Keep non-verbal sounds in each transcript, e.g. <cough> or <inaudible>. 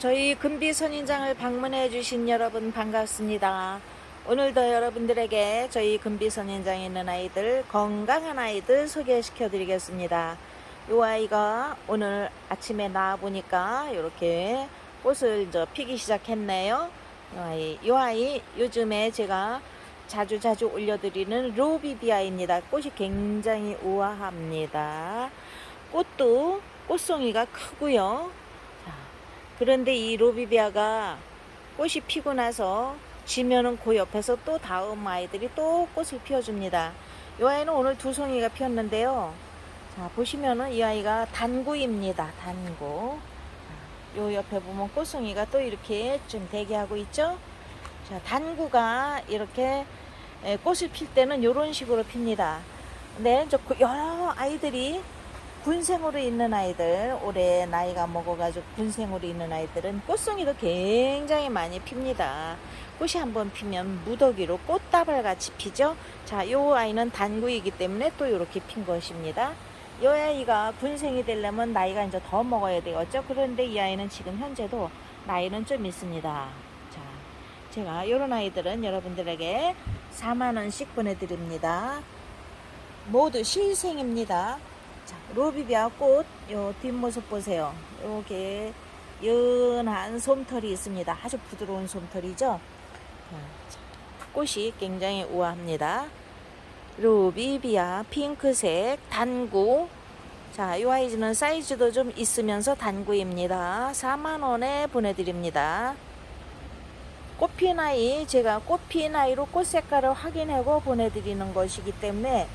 저희 금비 선인장을 방문해 주신 여러분 반갑습니다. 오늘도 여러분들에게 저희 금비 선인장에 있는 아이들 건강한 아이들 소개시켜 드리겠습니다. 이 아이가 오늘 아침에 나와 보니까 이렇게 꽃을 이제 피기 시작했네요. 이 아이, 이 아이 요즘에 제가 자주 자주 올려드리는 로비비아입니다. 꽃이 굉장히 우아합니다. 꽃도 꽃송이가 크고요. 자, 그런데 이 로비비아가 꽃이 피고 나서 지면은 그 옆에서 또 다음 아이들이 또 꽃을 피워줍니다. 이 아이는 오늘 두 송이가 피었는데요. 자, 보시면은 이 아이가 단구입니다. 단구. 자, 요 옆에 보면 꽃송이가 또 이렇게 좀 대기하고 있죠. 자, 단구가 이렇게 에, 꽃을 필 때는 이런 식으로 핍니다. 근데 그 여러 아이들이 군생으로 있는 아이들, 올해 나이가 먹어가지고 군생으로 있는 아이들은 꽃송이도 굉장히 많이 핍니다. 꽃이 한번 피면 무더기로 꽃다발 같이 피죠. 자, 요 아이는 단구이기 때문에 또 이렇게 핀 것입니다. 이 아이가 군생이 되려면 나이가 이제 더 먹어야 되겠죠. 그런데 이 아이는 지금 현재도 나이는 좀 있습니다. 자, 제가 이런 아이들은 여러분들에게 4만 원씩 보내드립니다. 모두 실생입니다. 자, 로비비아 꽃, 요 뒷모습 보세요. 요게 연한 솜털이 있습니다. 아주 부드러운 솜털이죠. 자, 꽃이 굉장히 우아합니다. 로비비아 핑크색 단구. 자, 이 아이즈는 사이즈도 좀 있으면서 단구입니다. 4만원에 보내드립니다. 꽃핀 아이, 제가 꽃핀 아이로 꽃 색깔을 확인하고 보내드리는 것이기 때문에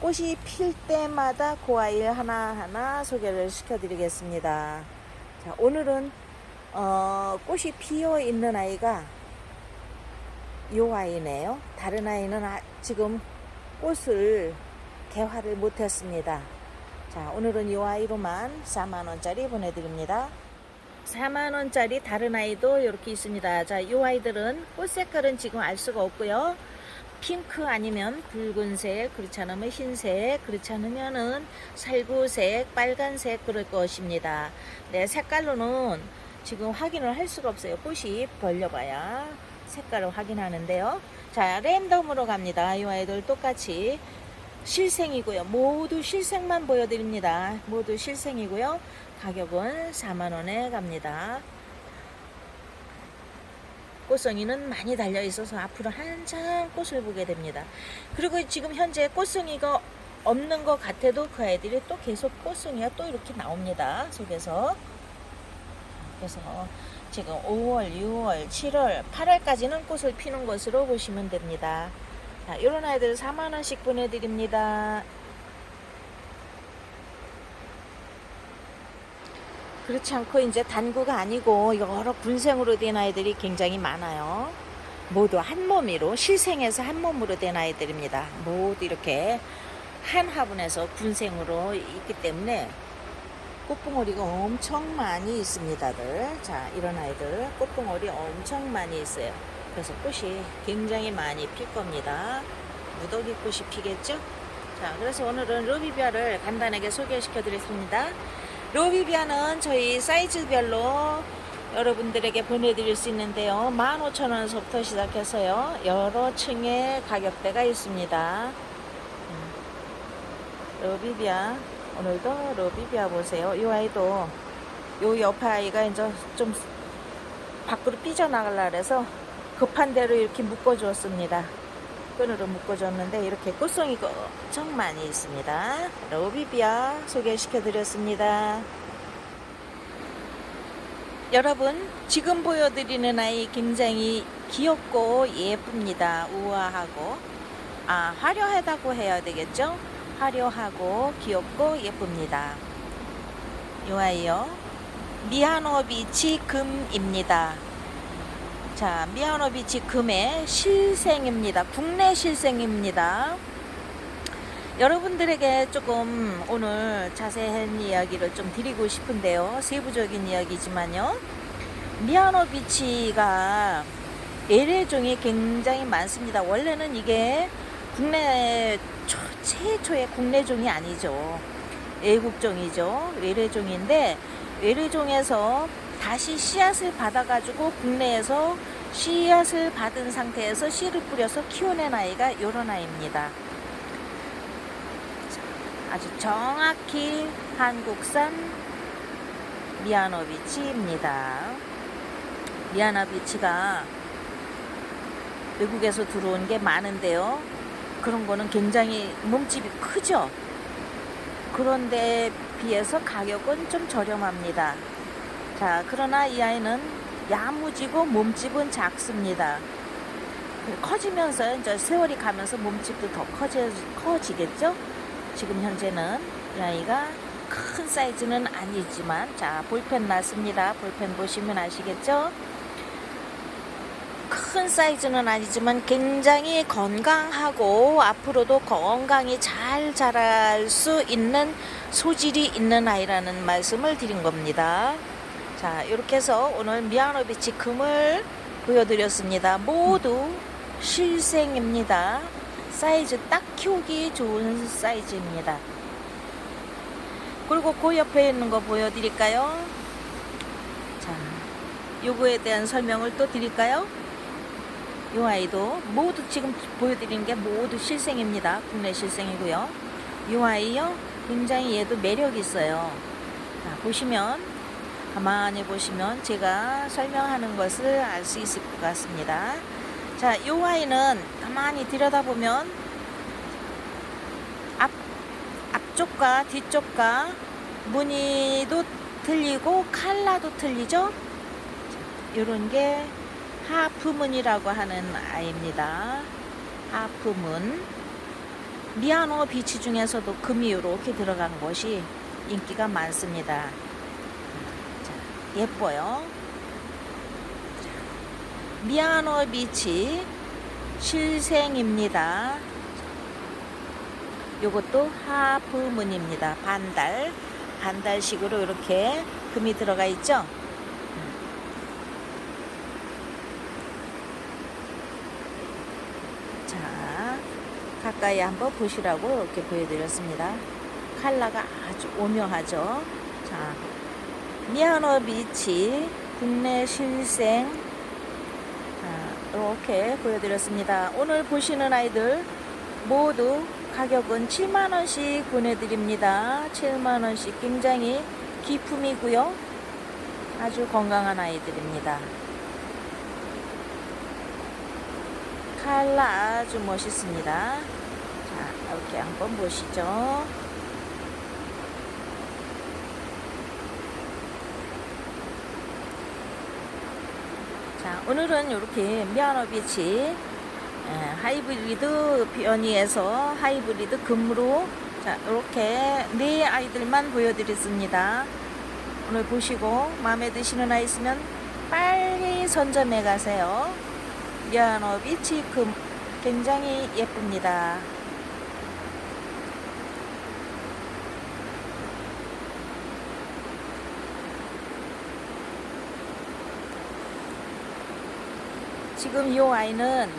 꽃이 필 때마다 그 아이 하나하나 소개를 시켜드리겠습니다. 자, 오늘은 어, 꽃이 피어 있는 아이가 요 아이네요. 다른 아이는 아- 지금 꽃을 개화를 못했습니다. 자, 오늘은 요 아이로만 4만원짜리 보내드립니다. 4만원짜리 다른 아이도 이렇게 있습니다. 자, 요 아이들은 꽃 색깔은 지금 알 수가 없고요. 핑크 아니면 붉은색, 그렇지 않으면 흰색, 그렇지 않으면은 살구색, 빨간색 그럴 것입니다. 네, 색깔로는 지금 확인을 할 수가 없어요. 꽃이 벌려봐야 색깔을 확인하는데요. 자, 랜덤으로 갑니다. 이 아이들 똑같이 실생이고요. 모두 실생만 보여드립니다. 모두 실생이고요. 가격은 4만원에 갑니다. 꽃송이는 많이 달려 있어서 앞으로 한참 꽃을 보게 됩니다. 그리고 지금 현재 꽃송이가 없는 것 같아도 그 아이들이 또 계속 꽃송이가 또 이렇게 나옵니다. 속에서. 그래서 지금 5월, 6월, 7월, 8월까지는 꽃을 피는 것으로 보시면 됩니다. 자, 이런 아이들 4만원씩 보내드립니다. 그렇지 않고 이제 단구가 아니고 여러 군생으로 된 아이들이 굉장히 많아요. 모두 한 몸으로 실생에서 한 몸으로 된 아이들입니다. 모두 이렇게 한 화분에서 군생으로 있기 때문에 꽃봉오리가 엄청 많이 있습니다들. 자, 이런 아이들 꽃봉오리 엄청 많이 있어요. 그래서 꽃이 굉장히 많이 필 겁니다. 무더기 꽃이 피겠죠? 자, 그래서 오늘은 루비비아를 간단하게 소개시켜 드렸습니다. 로비비아는 저희 사이즈별로 여러분들에게 보내드릴 수 있는데요. 15,000원서부터 시작해서요. 여러 층의 가격대가 있습니다. 음, 로비비아. 오늘도 로비비아 보세요. 이 아이도 요 옆에 아이가 이제 좀 밖으로 삐져나가려 그래서 급한 대로 이렇게 묶어주었습니다. 끈으로 묶어줬는데 이렇게 꽃송이가 엄청 많이 있습니다. 로비비아 소개시켜드렸습니다. 여러분 지금 보여드리는 아이 굉장히 귀엽고 예쁩니다. 우아하고 아 화려하다고 해야 되겠죠? 화려하고 귀엽고 예쁩니다. 이 아이요. 미아노 비치 금입니다. 자, 미아노비치 금의 실생입니다. 국내 실생입니다. 여러분들에게 조금 오늘 자세한 이야기를 좀 드리고 싶은데요. 세부적인 이야기지만요. 미아노비치가 LA종이 굉장히 많습니다. 원래는 이게 국내 초, 최초의 국내종이 아니죠. 외국종이죠. 외래종인데 외래종에서 다시 씨앗을 받아가지고 국내에서 씨앗을 받은 상태에서 씨를 뿌려서 키워낸 아이가 요런 아이입니다. 아주 정확히 한국산 미아노비치입니다. 미아노비치가 외국에서 들어온 게 많은데요. 그런 거는 굉장히 몸집이 크죠. 그런데 비해서 가격은 좀 저렴합니다. 자, 그러나 이 아이는 야무지고 몸집은 작습니다. 커지면서 이제 세월이 가면서 몸집도 더 커지, 커지겠죠? 지금 현재는 이 아이가 큰 사이즈는 아니지만 자 볼펜 났습니다. 볼펜 보시면 아시겠죠? 큰 사이즈는 아니지만 굉장히 건강하고 앞으로도 건강히 잘 자랄 수 있는 소질이 있는 아이라는 말씀을 드린 겁니다. 자, 이렇게 해서 오늘 미아노비치 금을 보여드렸습니다. 모두 실생입니다. 사이즈 딱 키우기 좋은 사이즈입니다. 그리고 그 옆에 있는 거 보여드릴까요? 자, 요거에 대한 설명을 또 드릴까요? 요 아이도 모두 지금 보여드린 게 모두 실생입니다. 국내 실생이고요. 요 아이요, 굉장히 얘도 매력 있어요. 자, 보시면 가만히 보시면 제가 설명하는 것을 알 수 있을 것 같습니다. 자, 요 아이는 가만히 들여다보면 앞 앞쪽과 뒤쪽과 무늬도 틀리고 칼라도 틀리죠. 이런 게 하프문이라고 하는 아이입니다. 하프문. 미아노 비치 중에서도 금이 이렇게 들어간 것이 인기가 많습니다. 자, 예뻐요. 미아노 비치 실생입니다. 요것도 하프문입니다. 반달. 반달식으로 이렇게 금이 들어가 있죠. 자, 가까이 한번 보시라고 이렇게 보여드렸습니다. 칼라가 아주 오묘하죠. 자, 미아노 비치 국내 실생 자, 이렇게 보여드렸습니다. 오늘 보시는 아이들 모두 가격은 7만원씩 보내드립니다. 7만원씩 굉장히 기품이고요. 아주 건강한 아이들입니다. 칼라 아주 멋있습니다. 자, 이렇게 한번 보시죠. 자, 오늘은 이렇게 미아노비치 예, 하이브리드 변이에서 하이브리드 금으로 자 이렇게 네 아이들만 보여드렸습니다. 오늘 보시고 마음에 드시는 아이 있으면 빨리 선점해 가세요. 미아노비치 금 굉장히 예쁩니다. 지금 이 아이는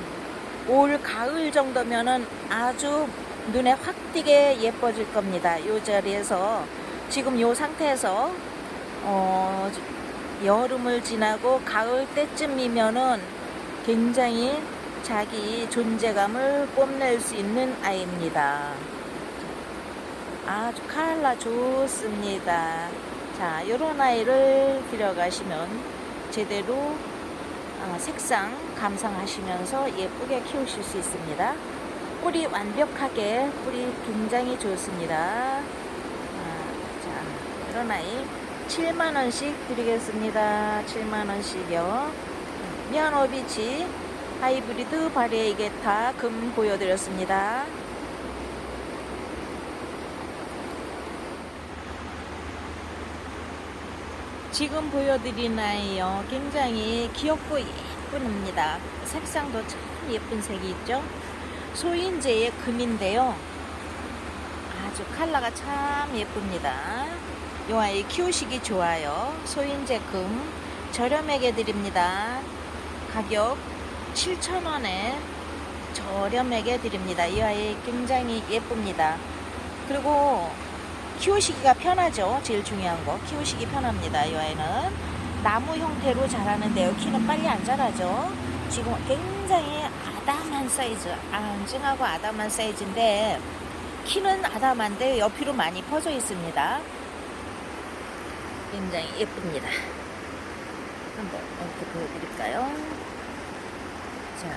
올 가을 정도면은 아주 눈에 확 띄게 예뻐질 겁니다. 이 자리에서 지금 이 상태에서 어, 여름을 지나고 가을 때쯤이면은 굉장히 자기 존재감을 뽐낼 수 있는 아이입니다. 아주 칼라 좋습니다. 자, 이런 아이를 들여가시면 제대로 어, 색상 감상하시면서 예쁘게 키우실 수 있습니다. 뿌리 완벽하게 뿌리 굉장히 좋습니다. 아, 자, 이런 아이 7만원씩 드리겠습니다. 7만원씩요. 미아노비치 하이브리드 바리에게타 금 보여드렸습니다. 지금 보여드린 아이요. 굉장히 귀엽고 예쁜입니다. 색상도 참 예쁜 색이 있죠. 소인제의 금인데요. 아주 컬러가 참 예쁩니다. 이 아이 키우시기 좋아요. 소인제 금 저렴하게 드립니다. 가격 7,000원에 저렴하게 드립니다. 이 아이 굉장히 예쁩니다. 그리고 키우시기가 편하죠. 제일 중요한 거. 키우시기 편합니다. 이 아이는. 나무 형태로 자라는데요. 키는 빨리 안 자라죠. 지금 굉장히 아담한 사이즈, 앙증하고 아담한 사이즈인데 키는 아담한데 옆으로 많이 퍼져 있습니다. 굉장히 예쁩니다. 한번 이렇게 보여드릴까요? 자,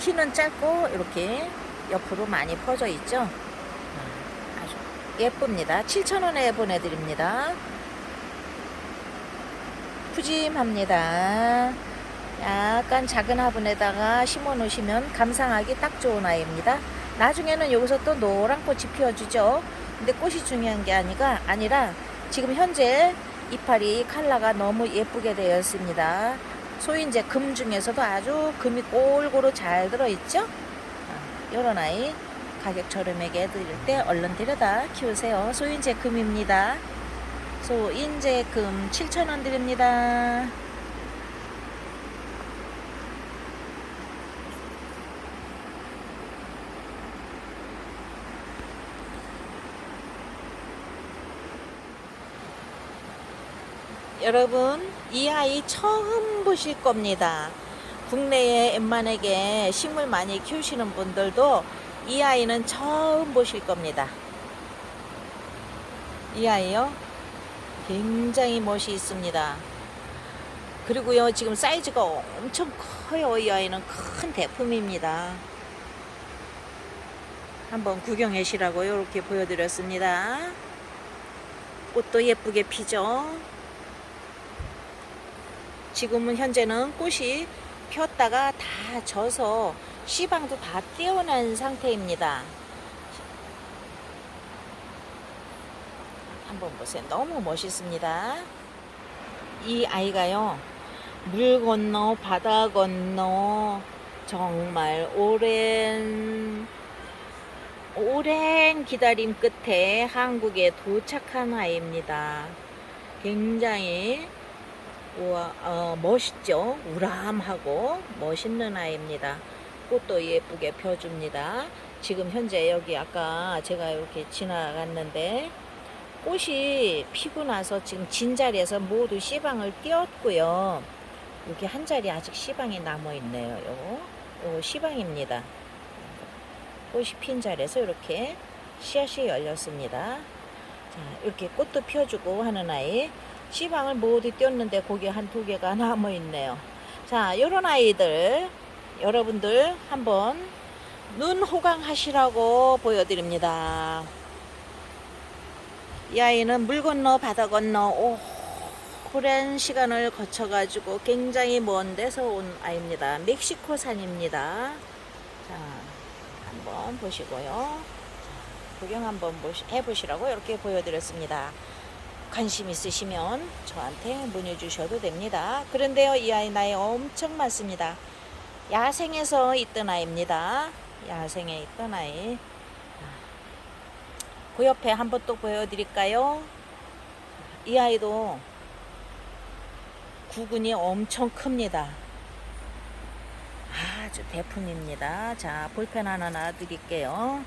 키는 짧고 이렇게 옆으로 많이 퍼져 있죠. 아, 아주 예쁩니다. 7,000원에 보내드립니다. 푸짐합니다. 약간 작은 화분에다가 심어 놓으시면 감상하기 딱 좋은 아이입니다. 나중에는 여기서 또 노란 꽃이 피어주죠. 근데 꽃이 중요한 게 아니가 아니라 지금 현재 이파리 컬러가 너무 예쁘게 되어 있습니다. 소위 이제 금 중에서도 아주 금이 골고루 잘 들어있죠. 이런 아이 가격 저렴하게 드릴 때 얼른 데려다 키우세요. 소인제 금입니다. 소 인제 금 7,000원 드립니다. 여러분, 이 아이 처음 보실 겁니다. 국내에 웬만하게 식물 많이 키우시는 분들도 이 아이는 처음 보실 겁니다. 이 아이요. 굉장히 멋이 있습니다. 그리고요, 지금 사이즈가 엄청 커요. 이 아이는 큰 대품입니다. 한번 구경하시라고 이렇게 보여드렸습니다. 꽃도 예쁘게 피죠. 지금은 현재는 꽃이 폈다가 다 져서 씨방도 다 떼어난 상태입니다. 한번 보세요. 너무 멋있습니다. 이 아이가요. 물 건너 바다 건너 정말 오랜 오랜 기다림 끝에 한국에 도착한 아이입니다. 굉장히 우와, 어, 멋있죠? 우람하고 멋있는 아이입니다. 꽃도 예쁘게 펴줍니다. 지금 현재 여기 아까 제가 이렇게 지나갔는데 꽃이 피고 나서 지금 진 자리에서 모두 씨방을 띄었고요. 여기 한 자리 아직 씨방이 남아 있네요. 요거, 요거 씨방입니다. 꽃이 핀 자리에서 이렇게 씨앗이 열렸습니다. 자, 이렇게 꽃도 피워주고 하는 아이. 씨방을 모두 띄었는데 거기 한 두 개가 <laughs> 남아 있네요. 자, 요런 아이들 여러분들 한번 눈 호강하시라고 보여드립니다. 이 아이는 물 건너 바다 건너 오랜 시간을 거쳐가지고 굉장히 먼 데서 온 아이입니다. 멕시코 산입니다. 자, 한번 보시고요. 구경 한번 보시, 해보시라고 이렇게 보여드렸습니다. 관심 있으시면 저한테 문의 주셔도 됩니다. 그런데요, 이 아이 나이 엄청 많습니다. 야생에서 있던 아이입니다. 야생에 있던 아이. 그 옆에 한번 또 보여드릴까요? 이 아이도 구근이 엄청 큽니다. 아주 대품입니다. 자, 볼펜 하나 놔드릴게요.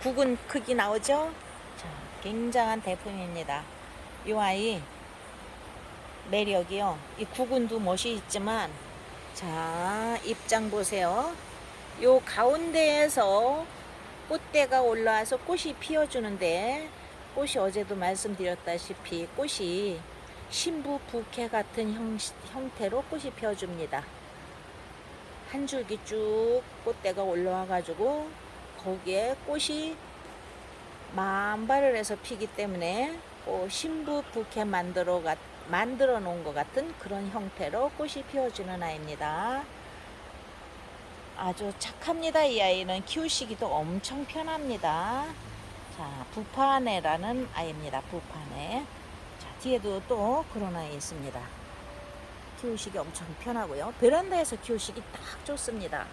구근 크기 나오죠? 자, 굉장한 대품입니다. 이 아이 매력이요. 이 구근도 멋이 있지만 자, 입장 보세요. 요 가운데에서 꽃대가 올라와서 꽃이 피어주는데 꽃이 어제도 말씀드렸다시피 꽃이 신부 부케 같은 형, 형태로 꽃이 피어줍니다. 한 줄기 쭉 꽃대가 올라와 가지고 거기에 꽃이 만발을 해서 피기 때문에 꼭 신부 부케 만들어 가, 만들어 놓은 것 같은 그런 형태로 꽃이 피어주는 아이입니다. 아주 착합니다. 이 아이는 키우시기도 엄청 편합니다. 자, 부파네라는 아이입니다. 부파네. 자, 뒤에도 또 그런 아이 있습니다. 키우시기 엄청 편하고요. 베란다에서 키우시기 딱 좋습니다.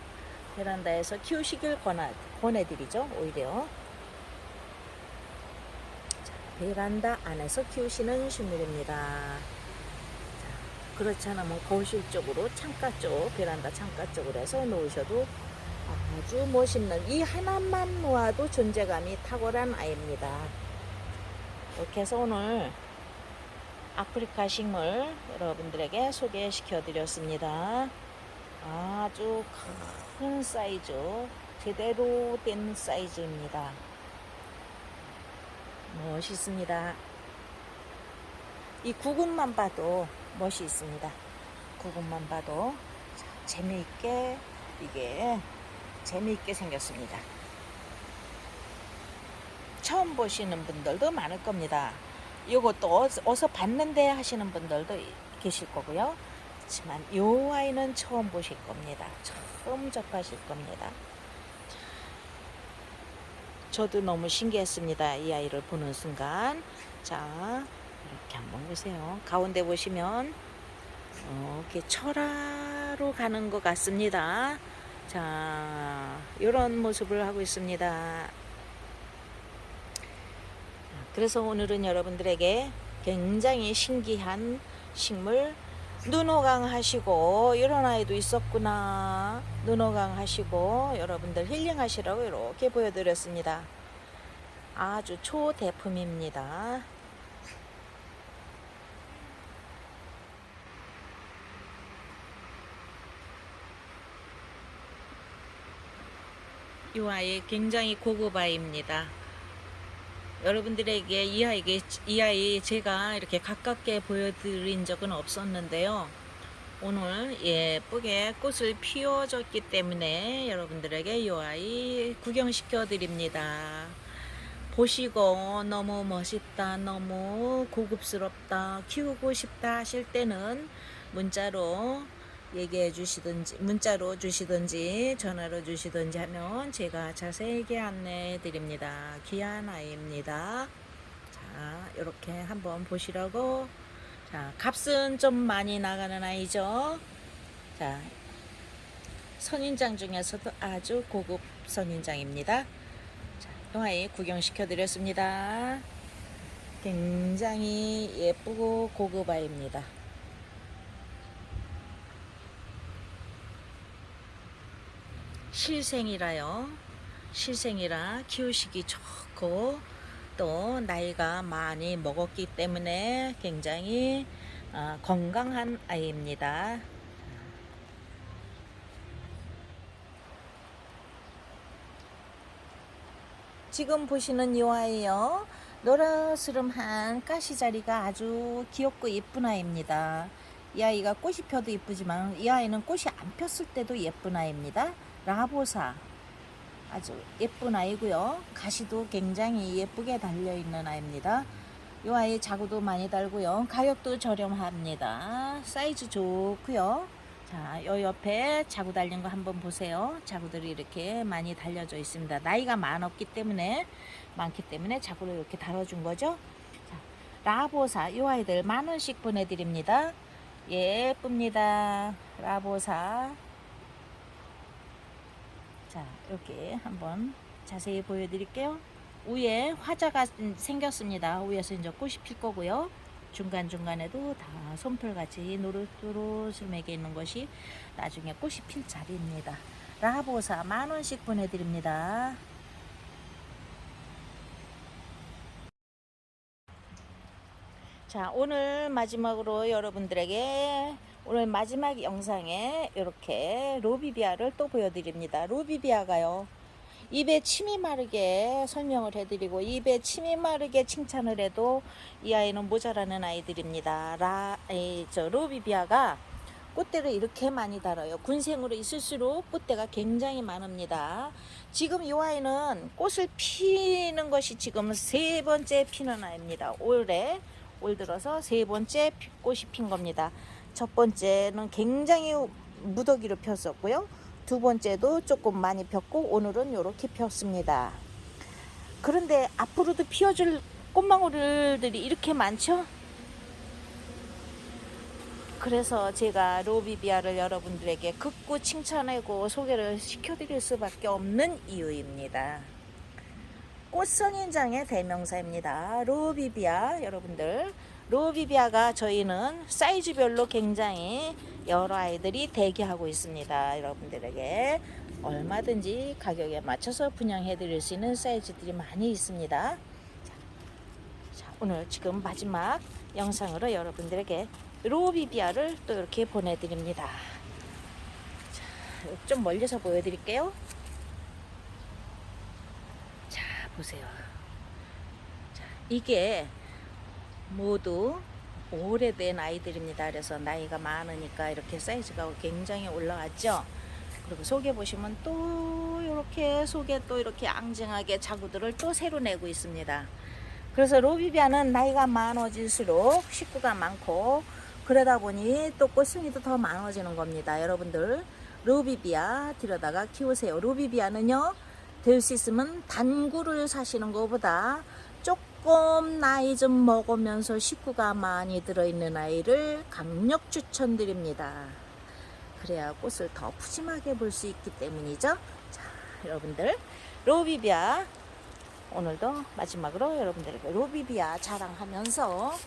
베란다에서 키우시길 권하, 권해드리죠. 오히려. 자, 베란다 안에서 키우시는 식물입니다. 자, 그렇지 않으면 거실 쪽으로 창가 쪽, 베란다 창가 쪽으로 해서 놓으셔도 아주 멋있는 이 하나만 모아도 존재감이 탁월한 아이입니다. 이렇게 해서 오늘 아프리카 식물 여러분들에게 소개시켜 드렸습니다. 아주 큰 사이즈, 제대로 된 사이즈입니다. 멋있습니다. 이 구근만 봐도 멋이 있습니다. 구근만 봐도 자, 재미있게 이게 재미있게 생겼습니다. 처음 보시는 분들도 많을 겁니다. 이것도 어서, 봤는데 하시는 분들도 계실 거고요. 하지만 이 아이는 처음 보실 겁니다. 처음 접하실 겁니다. 저도 너무 신기했습니다. 이 아이를 보는 순간. 자, 이렇게 한번 보세요. 가운데 보시면 어, 이렇게 철화로 가는 것 같습니다. 자, 이런 모습을 하고 있습니다. 그래서 오늘은 여러분들에게 굉장히 신기한 식물 눈호강 하시고 이런 아이도 있었구나 눈호강 하시고 여러분들 힐링 하시라고 이렇게 보여드렸습니다. 아주 초대품입니다. 이 아이 굉장히 고급 아이입니다. 여러분들에게 이 아이게 이 아이 제가 이렇게 가깝게 보여드린 적은 없었는데요. 오늘 예쁘게 꽃을 피워줬기 때문에 여러분들에게 이 아이 구경시켜 드립니다. 보시고 너무 멋있다, 너무 고급스럽다, 키우고 싶다 하실 때는 문자로 얘기해 주시든지 문자로 주시든지 전화로 주시든지 하면 제가 자세하게 안내해 드립니다. 귀한 아이입니다. 자, 이렇게 한번 보시라고. 자, 값은 좀 많이 나가는 아이죠. 자, 선인장 중에서도 아주 고급 선인장입니다. 자, 이 아이 구경시켜 드렸습니다. 굉장히 예쁘고 고급 아이입니다. 실생이라요. 실생이라 키우시기 좋고 또 나이가 많이 먹었기 때문에 굉장히 어, 건강한 아이입니다. 지금 보시는 이 아이요. 노라스름한 가시자리가 아주 귀엽고 예쁜 아이입니다. 이 아이가 꽃이 펴도 예쁘지만 이 아이는 꽃이 안 폈을 때도 예쁜 아이입니다. 라보사 아주 예쁜 아이고요. 가시도 굉장히 예쁘게 달려 있는 아이입니다. 이 아이 자구도 많이 달고요. 가격도 저렴합니다. 사이즈 좋고요. 자, 요 옆에 자구 달린 거 한번 보세요. 자구들이 이렇게 많이 달려져 있습니다. 나이가 많았기 때문에 많기 때문에 자구를 이렇게 달아준 거죠. 자, 라보사 이 아이들 만 원씩 보내드립니다. 예쁩니다. 라보사. 자, 이렇게 한번 자세히 보여드릴게요. 위에 화자가 생겼습니다. 위에서 이제 꽃이 필 거고요. 중간중간에도 다 솜털같이 노릇노릇스름하게 있는 것이 나중에 꽃이 필 자리입니다. 라보사 만원씩 보내드립니다. 자, 오늘 마지막으로 여러분들에게 오늘 마지막 영상에 이렇게 로비비아를 또 보여드립니다. 로비비아가요. 입에 침이 마르게 설명을 해드리고 입에 침이 마르게 칭찬을 해도 이 아이는 모자라는 아이들입니다. 라, 이, 저 로비비아가 꽃대를 이렇게 많이 달아요. 군생으로 있을수록 꽃대가 굉장히 많습니다. 지금 이 아이는 꽃을 피는 것이 지금 세 번째 피는 아이입니다. 올해 올 들어서 세 번째 피- 꽃이 핀 겁니다. 첫 번째는 굉장히 무더기로 폈었고요. 두 번째도 조금 많이 폈고 오늘은 이렇게 폈습니다. 그런데 앞으로도 피어줄 꽃망울들이 이렇게 많죠? 그래서 제가 로비비아를 여러분들에게 극구 칭찬하고 소개를 시켜드릴 수밖에 없는 이유입니다. 꽃선인장의 대명사입니다. 로비비아 여러분들 로비비아가 저희는 사이즈별로 굉장히 여러 아이들이 대기하고 있습니다. 여러분들에게 얼마든지 가격에 맞춰서 분양해 드릴 수 있는 사이즈들이 많이 있습니다. 자, 자, 오늘 지금 마지막 영상으로 여러분들에게 로비비아를 또 이렇게 보내드립니다. 자, 좀 멀리서 보여드릴게요. 자, 보세요. 자, 이게 모두 오래된 아이들입니다. 그래서 나이가 많으니까 이렇게 사이즈가 굉장히 올라왔죠. 그리고 속에 보시면 또 이렇게 속에 또 이렇게 앙증하게 자구들을 또 새로 내고 있습니다. 그래서 로비비아는 나이가 많아질수록 식구가 많고 그러다 보니 또 꽃송이도 더 많아지는 겁니다. 여러분들 로비비아 들여다가 키우세요. 로비비아는요 될 수 있으면 단구를 사시는 것보다 조금 나이 좀 먹으면서 식구가 많이 들어있는 아이를 강력 추천드립니다. 그래야 꽃을 더 푸짐하게 볼 수 있기 때문이죠. 자, 여러분들 로비비아 오늘도 마지막으로 여러분들에게 로비비아 자랑하면서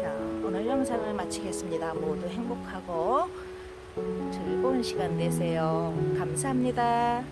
자, 오늘 영상을 마치겠습니다. 모두 행복하고 즐거운 시간 되세요. 감사합니다.